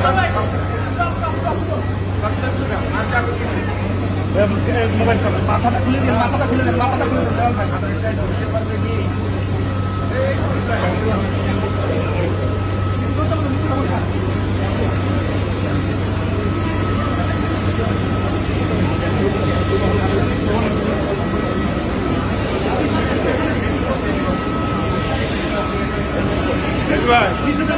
Mobile মাথাটা খুলে দিন মাথাটা খুলে দিন মাথাটা খুলে দিন দেওয়াল ভাই Right.